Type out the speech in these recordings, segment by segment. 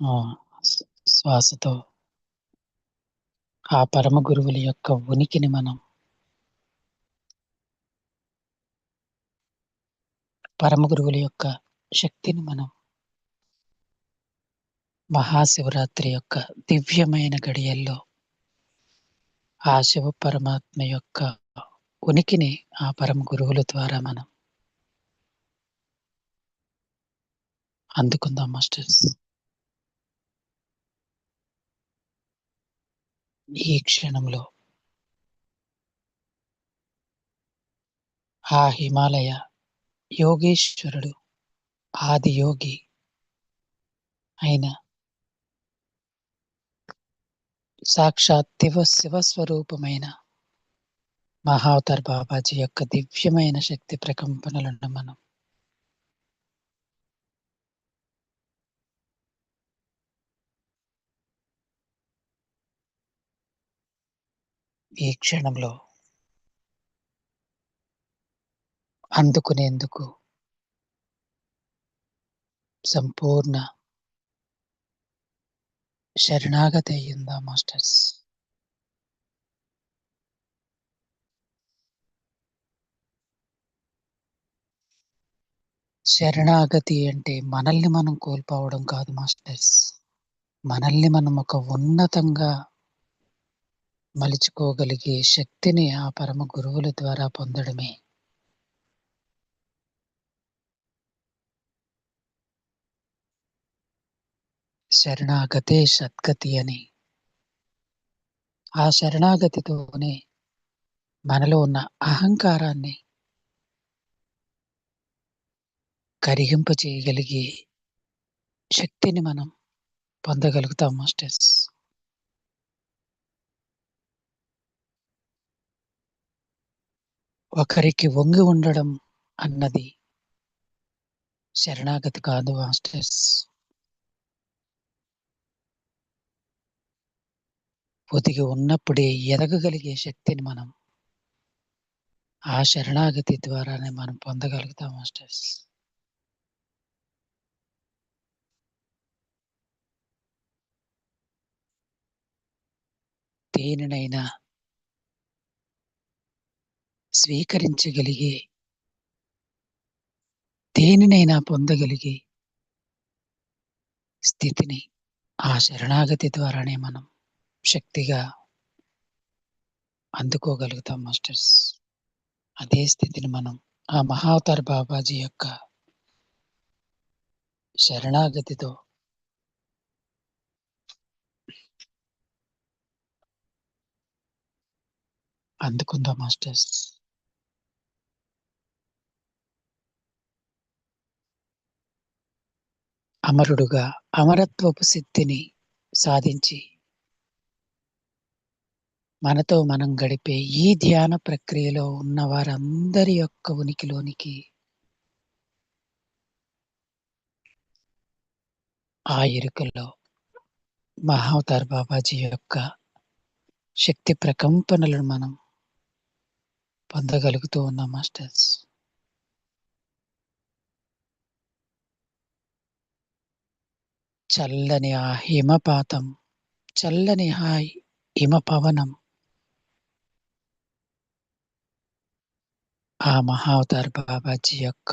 ఆ శ్వాసతో ఆ పరమ గురువుల యొక్క ఉనికిని మనం పరమ గురువుల యొక్క శక్తిని మనం మహాశివరాత్రి యొక్క దివ్యమైన గడియల్లో ఆ శివ పరమాత్మ యొక్క ఉనికిని ఆ పరమ గురువుల ద్వారా మనం అందుకుందాం మాస్టర్స్. ఈ క్షణంలో. ఆ హిమాలయ యోగేశ్వరుడు ఆది యోగి అయిన సాక్షాత్ శివ శివస్వరూపమైన మహావతార్ బాబాజీ యొక్క దివ్యమైన శక్తి ప్రకంపనలను మనం. ఈ క్షణంలో అందుకునేందుకు సంపూర్ణ శరణాగతి అయ్యిందా మాస్టర్స్? శరణాగతి అంటే మనల్ని మనం కోల్పోవడం కాదు మాస్టర్స్. మనల్ని మనం ఒక ఉన్నతంగా మలుచుకోగలిగే శక్తిని ఆ పరమ గురువుల ద్వారా పొందడమే. శరణాగతే సద్గతి అని. ఆ శరణాగతితోనే మనలో ఉన్న అహంకారాన్ని కరిగింప చేయగలిగే శక్తిని మనం పొందగలుగుతాం మాస్టర్స్. ఒకరికి వంగి ఉండడం అన్నది శరణాగతి కాదు మాస్టర్స్ ఒదిగి ఉన్నప్పుడే ఎదగగలిగే శక్తిని మనం ఆ శరణాగతి ద్వారానే మనం పొందగలుగుతాం మాస్టర్స్ దేనినైనా స్వీకరించగలిగే. దేనినైనా పొందగలిగే స్థితిని ఆ శరణాగతి ద్వారానే మనం శక్తిగా అందుకోగలుగుతాం మాస్టర్స్. అదే స్థితిని మనం ఆ మహావతార్ బాబాజీ యొక్క శరణాగతితో అందుకుందాం మాస్టర్స్. అమరుడుగా అమరత్వపు సిద్ధిని సాధించి మనతో మనం గడిపే ఈ ధ్యాన ప్రక్రియలో ఉన్న వారందరి యొక్క ఉనికిలోనికి ఆ ఇరుకల్లో మహావతార్ బాబాజీ యొక్క శక్తి ప్రకంపనలను మనం పొందగలుగుతూ ఉన్నాం మాస్టర్స్. చల్లని ఆ హిమపాతం చల్లని హాయ్ హిమ పవనం ఆ మహావతార్ బాబాజీ యొక్క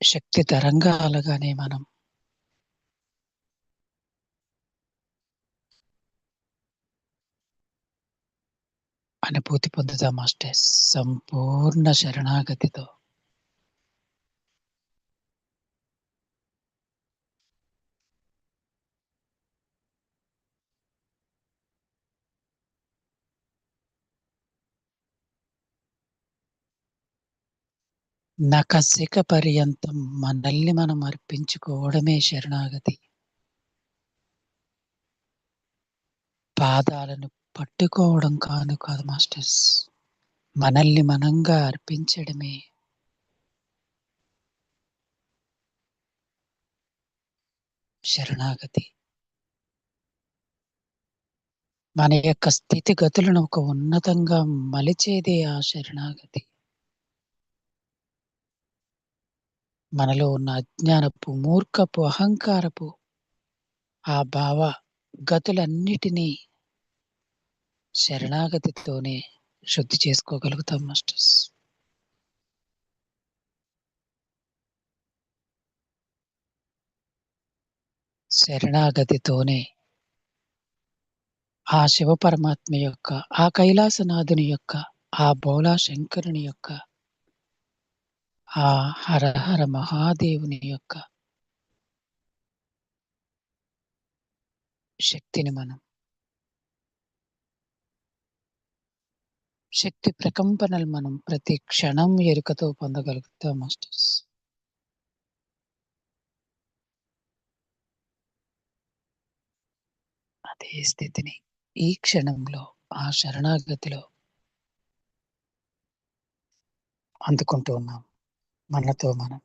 శక్తి తరంగాలుగానే మనం అనుభూతి పొందుతాం మాస్టర్స్ సంపూర్ణ శరణాగతితో. నకసిక పర్యంతం మనల్ని మనం అర్పించుకోవడమే శరణాగతి. పాదాలను పట్టుకోవడం కాదు కాదు మాస్టర్స్. మనల్ని మనంగా అర్పించడమే. శరణాగతి. మన యొక్క స్థితిగతులను ఒక ఉన్నతంగా మలిచేదే ఆ శరణాగతి. మనలో ఉన్న అజ్ఞానపు మూర్ఖపు అహంకారపు ఆ భావ గతులన్నిటినీ శరణాగతితోనే శుద్ధి చేసుకోగలుగుతాం మాస్టర్స్. శరణాగతితోనే ఆ శివ పరమాత్మ యొక్క, ఆ కైలాసనాథుని యొక్క, ఆ బోలా శంకరుని యొక్క, ఆ హర హర మహాదేవుని యొక్క శక్తిని మనం శక్తి ప్రకంపనలు మనం ప్రతి క్షణం ఎరుకతో పొందగలుగుతాం మాస్టర్స్. అదే స్థితిని ఈ క్షణంలో ఆ శరణాగతిలో అందుకుంటూ ఉన్నాం. మనతో మనం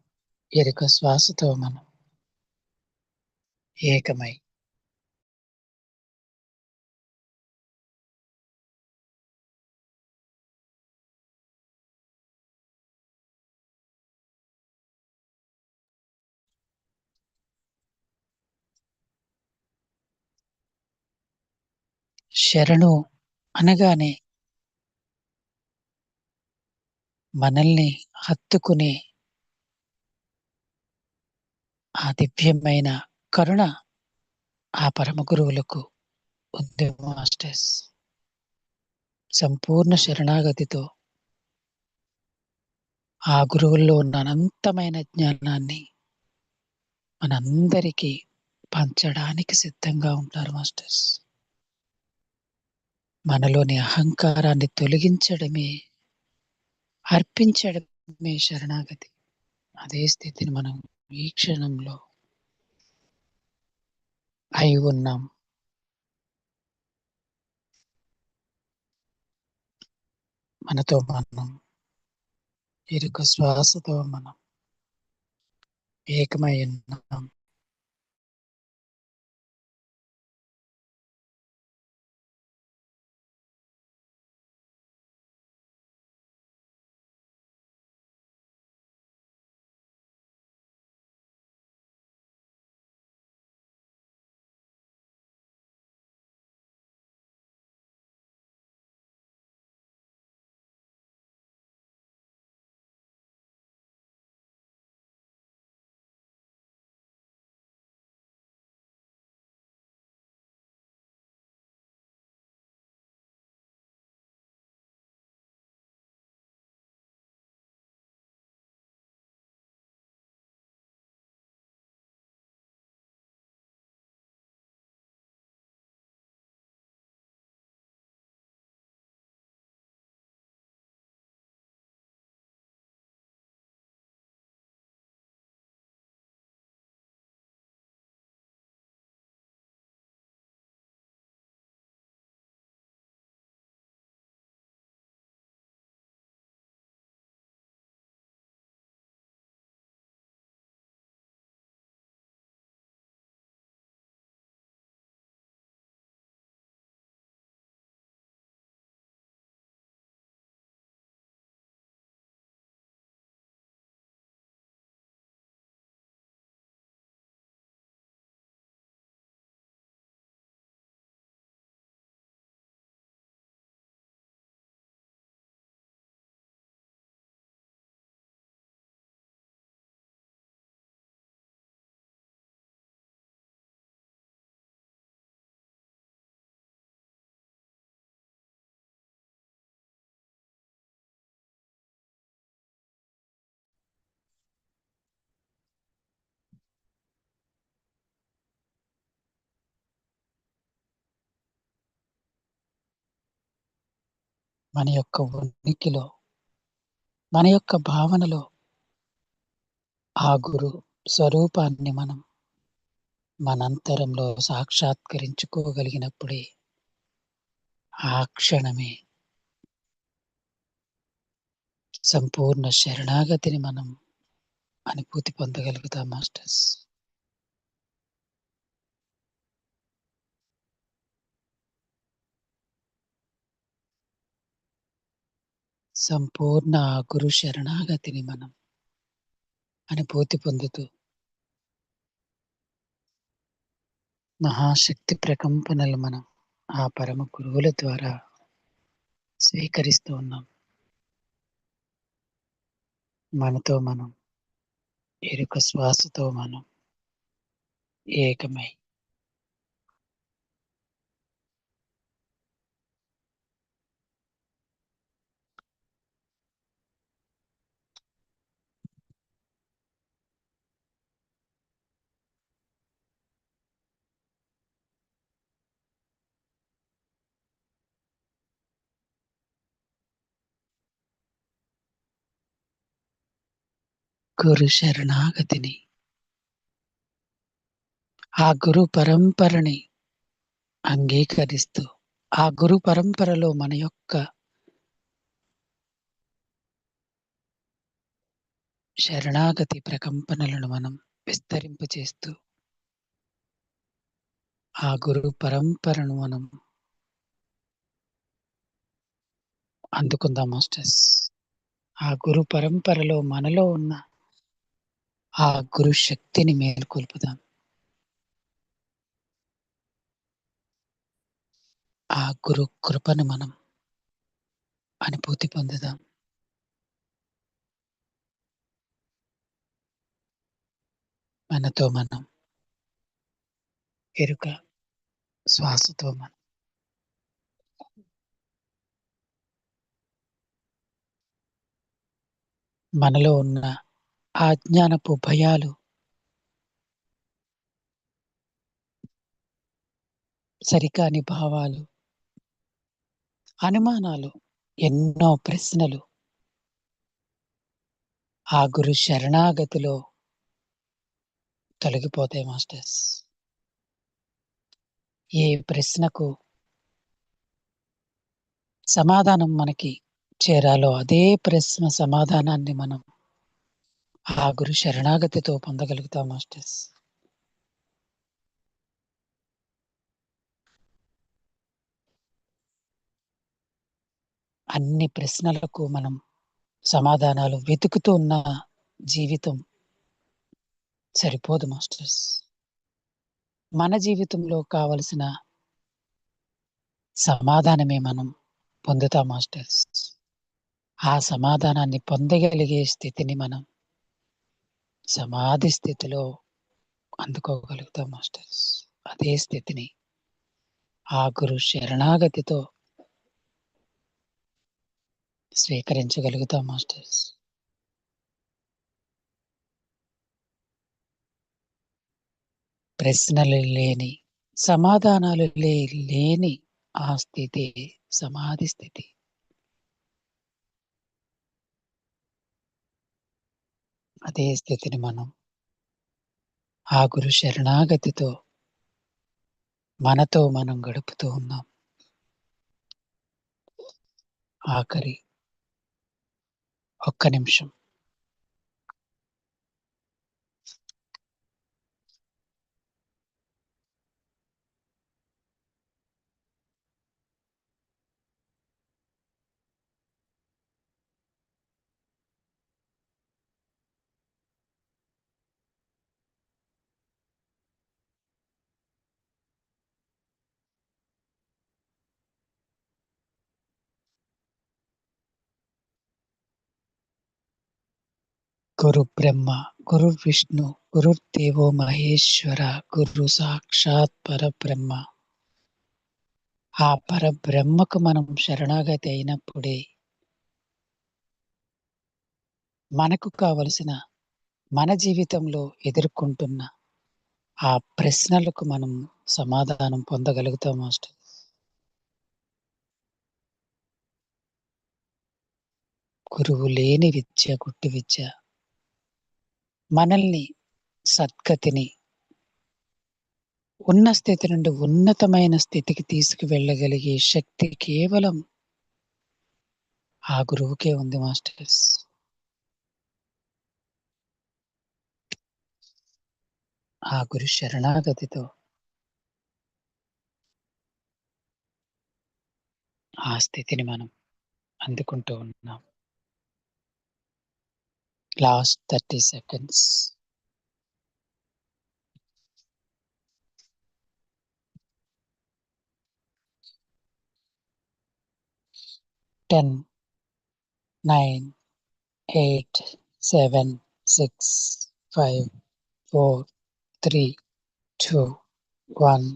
ఎరుక శ్వాసతో మనం ఏకమై శరణు అనగానే మనల్ని హత్తుకునే ఆ దివ్యమైన కరుణ ఆ పరమ గురువులకు ఉంది మాస్టర్స్. సంపూర్ణ శరణాగతితో ఆ గురువుల్లో ఉన్న అనంతమైన జ్ఞానాన్ని మనందరికీ పంచడానికి సిద్ధంగా ఉంటారు మాస్టర్స్. మనలోని అహంకారాన్ని తొలగించడమే అర్పించడమే శరణాగతి. అదే స్థితిని మనం ఈ క్షణంలో అయి ఉన్నాం. మనతో మనం ఎరుక శ్వాసతో మనం ఏకమై ఉన్నాం. మన యొక్క ఉనికిలో, మన యొక్క భావనలో ఆ గురు స్వరూపాన్ని మనం మనంతరంలో సాక్షాత్కరించుకోగలిగినప్పుడే ఆ క్షణమే సంపూర్ణ శరణాగతిని మనం అనుభూతి పొందగలుగుతాం మాస్టర్స్. సంపూర్ణ గురు శరణాగతిని మనం అనుభూతి పొందుతూ మహాశక్తి ప్రకంపనలు మనం ఆ పరమ గురువుల ద్వారా స్వీకరిస్తూ ఉన్నాం. మనతో మనం ఎరుక శ్వాసతో మనం ఏకమై గురు శరణాగతిని. ఆ గురు పరంపరని అంగీకరిస్తూ ఆ గురు పరంపరలో మన యొక్క శరణాగతి ప్రకంపనలను మనం విస్తరింపచేస్తూ ఆ గురు పరంపరను మనం అందుకుందాం మాస్టర్స్. ఆ గురు పరంపరలో మనలో ఉన్న ఆ గురు శక్తిని మేల్కొల్పుదాం ఆ గురు కృపను మనం అనుభూతి పొందుదాం. మనతో మనం ఎరుక శ్వాసతో మనం. మనలో ఉన్న ఆ భయాలు. సరికాని భావాలు. అనుమానాలు. ఎన్నో ప్రశ్నలు. ఆ గురు శరణాగతిలో తొలగిపోతాయి మాస్టర్స్. ఏ ప్రశ్నకు సమాధానం మనకి చేరాలో అదే ప్రశ్న సమాధానాన్ని మనం ఆ గురు శరణాగతితో పొందగలుగుతాం మాస్టర్స్. అన్ని ప్రశ్నలకు మనం సమాధానాలు వెతుకుతూ ఉన్న జీవితం సరిపోదు మాస్టర్స్. మన జీవితంలో కావలసిన సమాధానమే మనం పొందుతాం మాస్టర్స్. ఆ సమాధానాన్ని పొందగలిగే స్థితిని మనం సమాధి స్థితిలో అందుకోగలుగుతాం మాస్టర్స్. అదే స్థితిని ఆ గురు శరణాగతితో స్వీకరించగలుగుతాం మాస్టర్స్. ప్రశ్నలు లేని సమాధానాలు లేని ఆ స్థితి సమాధి స్థితి. అదే స్థితిని మనం ఆ గురు శరణాగతితో మనతో మనం గడుపుతూ ఉన్నాం. ఆఖరి ఒక్క నిమిషం. గురు బ్రహ్మ గురు విష్ణు గురు దేవో మహేశ్వర గురు సాక్షాత్ పరబ్రహ్మ ఆ పరబ్రహ్మకు మనం శరణాగతి అయినప్పుడే మనకు కావలసిన మన జీవితంలో ఎదుర్కొంటున్న ఆ ప్రశ్నలకు మనం సమాధానం పొందగలుగుతాం మాస్టర్. గురువు లేని విద్య గుట్టు విద్య మనల్ని సద్గతిని ఉన్న స్థితి నుండి ఉన్నతమైన స్థితికి తీసుకువెళ్ళగలిగే శక్తి కేవలం ఆ గురువుకే ఉంది మాస్టర్స్. ఆ గురు శరణాగతితో ఆ స్థితిని మనం అందుకుంటూ ఉన్నాం. Last thirty seconds ten nine eight seven six five four three two one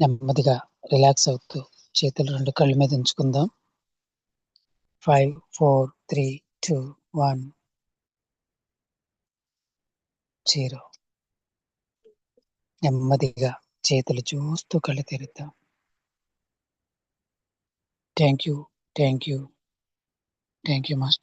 నెమ్మదిగా రిలాక్స్ అవుతూ చేతులు రెండు కళ్ళు మీద ఉంచుకుందాం. Five four three two one zero నెమ్మదిగా చేతులు చూస్తూ కళ్ళు తెరుద్దాం thank you thank you thank you master